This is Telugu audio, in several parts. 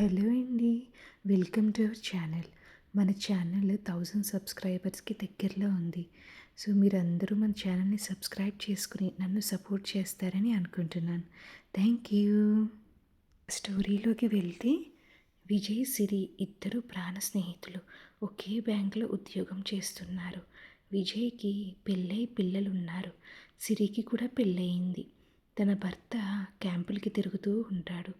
హలో అండి వెల్కమ్ టు అవర్ ఛానల్. మన ఛానల్ థౌజండ్ సబ్స్క్రైబర్స్కి దగ్గరలో ఉంది. సో మీరందరూ మన ఛానల్ని సబ్స్క్రైబ్ చేసుకుని నన్ను సపోర్ట్ చేస్తారని అనుకుంటున్నాను. Thank you. స్టోరీలోకి వెళ్తే విజయ్ సిరి ఇద్దరు ప్రాణ స్నేహితులు ఒకే బ్యాంకులో ఉద్యోగం చేస్తున్నారు. విజయ్కి పెళ్ళై పిల్లలు ఉన్నారు సిరికి కూడా పెళ్ళయింది. తన భర్త క్యాంపులకి తిరుగుతూ ఉంటాడు.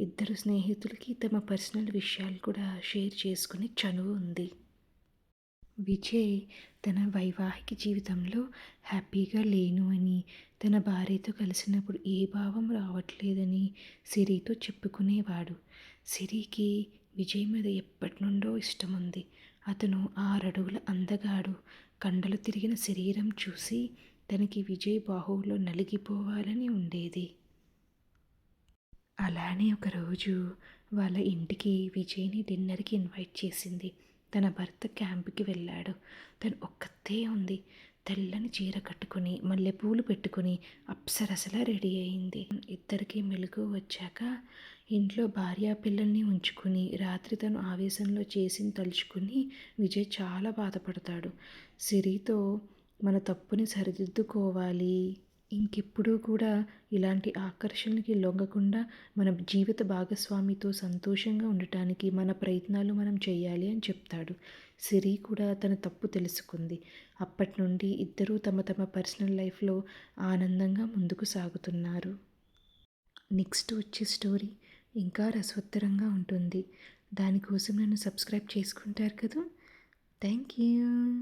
ఇద్దరు స్నేహితులకి తమ పర్సనల్ విషయాలు కూడా షేర్ చేసుకునే చనువు ఉంది. విజయ్ తన వైవాహిక జీవితంలో హ్యాపీగా లేను అని తన భార్యతో కలిసినప్పుడు ఏ భావం రావట్లేదని సిరితో చెప్పుకునేవాడు. సిరికి విజయ్ మీద ఎప్పటి నుండో ఇష్టం ఉంది అతను ఆరడుగుల అందగాడు. కండలు తిరిగిన శరీరం చూసి తనకి విజయ్ బాహువులో నలిగిపోవాలని ఉండేది. అలానే ఒకరోజు వాళ్ళ ఇంటికి విజయ్ని డిన్నర్కి ఇన్వైట్ చేసింది. తన భర్త క్యాంప్కి వెళ్ళాడు. తను ఒక్కతే ఉంది. తెల్లని చీర కట్టుకుని మల్లెపూలు పెట్టుకుని అప్సరసలా రెడీ అయింది. ఇద్దరికి మెలుగు వచ్చాక ఇంట్లో భార్యా పిల్లల్ని ఉంచుకుని రాత్రి తను ఆవేశంలో చేసి తలుచుకుని విజయ్ చాలా బాధపడతాడు. సిరితో మన తప్పుని సరిదిద్దుకోవాలి. ఇంకెప్పుడూ కూడా ఇలాంటి ఆకర్షణకి లొంగకుండా మన జీవిత భాగస్వామితో సంతోషంగా ఉండటానికి మన ప్రయత్నాలు మనం చేయాలి అని చెప్తాడు. సిరి కూడా తన తప్పు తెలుసుకుంది. అప్పటి నుండి ఇద్దరూ తమ తమ పర్సనల్ లైఫ్లో ఆనందంగా ముందుకు సాగుతున్నారు. నెక్స్ట్ వచ్చే స్టోరీ ఇంకా రసవత్తరంగా ఉంటుంది. దానికోసం నన్ను సబ్స్క్రైబ్ చేసుకుంటారు కదా? Thank you.